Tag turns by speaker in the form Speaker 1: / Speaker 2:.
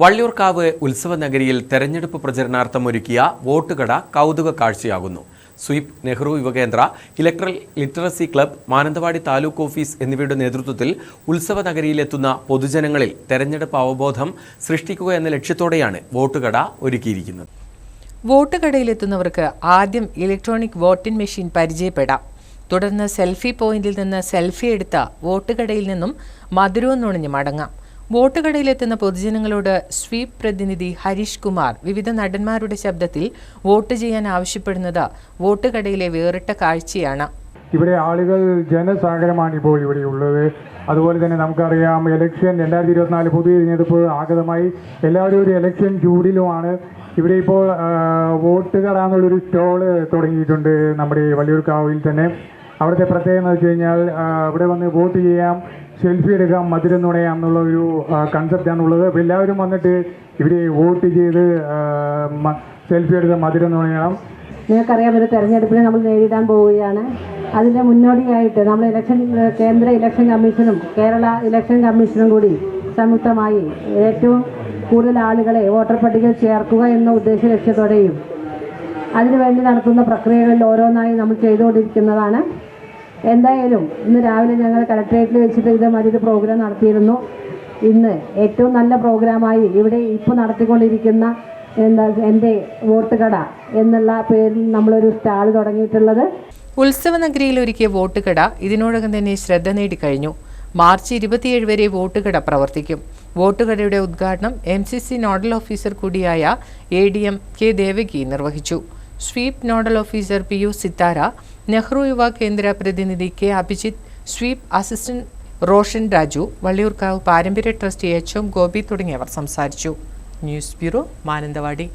Speaker 1: വള്ളിയൂർക്കാവ് ഉത്സവ നഗരിയിൽ തെരഞ്ഞെടുപ്പ് പ്രചരണാർത്ഥം ഒരുക്കിയ വോട്ടുകട കൗതുക കാഴ്ചയാകുന്നു. SVEEP Nehru Yuva Kendra electoral literacy club Mananthavady taluk office എന്നിവയുടെ നേതൃത്വത്തിൽ ഉത്സവ നഗരിയിലെത്തുന്ന പൊതുജനങ്ങളിൽ തെരഞ്ഞെടുപ്പ് അവബോധം സൃഷ്ടിക്കുക എന്ന ലക്ഷ്യത്തോടെയാണ് വോട്ടുകട ഒരുക്കിയിരിക്കുന്നത്.
Speaker 2: വോട്ടുകടയിലെത്തുന്നവർക്ക് ആദ്യം ഇലക്ട്രോണിക് വോട്ടിംഗ് മെഷീൻ പരിചയപ്പെടാം. തുടർന്ന് സെൽഫി പോയിന്റിൽ നിന്ന് സെൽഫി എടുത്ത വോട്ടുകടയിൽ നിന്നും മധുരവും നുണഞ്ഞ് മടങ്ങാം വോട്ട് കടയിലെത്തുന്ന പൊതുജനങ്ങളോട് സ്വീപ് പ്രതിനിധി ഹരീഷ് കുമാർ വിവിധ നടന്മാരുടെ ശബ്ദത്തിൽ വോട്ട് ചെയ്യാൻ ആവശ്യപ്പെടുന്നത് വോട്ട് കടയിലെ വേറിട്ട കാഴ്ചയാണ്.
Speaker 3: ഇവിടെ ആളുകൾ ജനസാഗരമാണ് ഇപ്പോൾ ഇവിടെ ഉള്ളത്. അതുപോലെ തന്നെ നമുക്കറിയാം ഇലക്ഷൻ രണ്ടായിരത്തി ഇരുപത്തിനാല് പൊതു തിരഞ്ഞെടുപ്പ് ആഗതമായി. എല്ലാവരും ഒരു ഇലക്ഷൻ ചൂടിലുമാണ്. ഇവിടെ ഇപ്പോൾ വോട്ട് കടാന്നുള്ളൊരു സ്റ്റോൾ തുടങ്ങിയിട്ടുണ്ട് നമ്മുടെ വള്ളിയൂർക്കാവിൽ തന്നെ. അവിടുത്തെ പ്രത്യേകത എന്ന് വെച്ച് കഴിഞ്ഞാൽ ഇവിടെ വന്ന് വോട്ട് ചെയ്യാം. സെൽഫി എടുക്കാം മധുരം നുണയാം എന്നുള്ള ഒരു കൺസെപ്റ്റാണുള്ളത് അപ്പോൾ എല്ലാവരും വന്നിട്ട് ഇവരെ വോട്ട് ചെയ്ത് സെൽഫി എടുക്കാം മധുരം നുണയണം
Speaker 4: നിങ്ങൾക്കറിയാം ഒരു തെരഞ്ഞെടുപ്പിനെ നമ്മൾ നേരിടാൻ പോവുകയാണ്. അതിന്റെ മുന്നോടിയായിട്ട് നമ്മൾ ഇലക്ഷൻ കേന്ദ്ര ഇലക്ഷൻ കമ്മീഷനും കേരള ഇലക്ഷൻ കമ്മീഷനും കൂടി സംയുക്തമായി ഏറ്റവും കൂടുതൽ ആളുകളെ വോട്ടർ പട്ടികയിൽ ചേർക്കുക എന്ന ഉദ്ദേശ ലക്ഷ്യത്തോടെയും അതിനുവേണ്ടി നടത്തുന്ന പ്രക്രിയകളിൽ ഓരോന്നായി നമ്മൾ ചെയ്തുകൊണ്ടിരിക്കുന്നതാണ്. എന്തായാലും ഇന്ന് രാവിലെ ഞങ്ങൾ കളക്ട്രേറ്റിൽ വെച്ചിട്ട് ഇതേമാതിരി പ്രോഗ്രാം നടത്തിയിരുന്നു. ഇന്ന് ഏറ്റവും നല്ല പ്രോഗ്രാമായി ഇവിടെ ഇപ്പോൾ നടത്തിക്കൊണ്ടിരിക്കുന്ന എന്താ എന്റെ വോട്ട് കട എന്നുള്ള പേരിൽ നമ്മളൊരു സ്റ്റാൾ തുടങ്ങിയിട്ടുള്ളത്.
Speaker 2: ഉത്സവ നഗരിയിൽ ഒരുക്കിയ വോട്ട് കട ഇതിനോടകം തന്നെ ശ്രദ്ധ നേടിക്കഴിഞ്ഞു. മാർച്ച് ഇരുപത്തിയേഴ് വരെ വോട്ട് കട പ്രവർത്തിക്കും. വോട്ട് കടയുടെ ഉദ്ഘാടനം M C C nodal officer കൂടിയായ A D M K Devaki നിർവഹിച്ചു. SVEEP nodal officer P U Sithara Nehru Yuva Kendra പ്രതിനിധി K Abhijith SVEEP assistant Roshan Raju Valliyoorkavu പാരമ്പര്യ ട്രസ്റ്റ് എച്ച് എം ഗോപി തുടങ്ങിയവർ സംസാരിച്ചു. News bureau Mananthavady.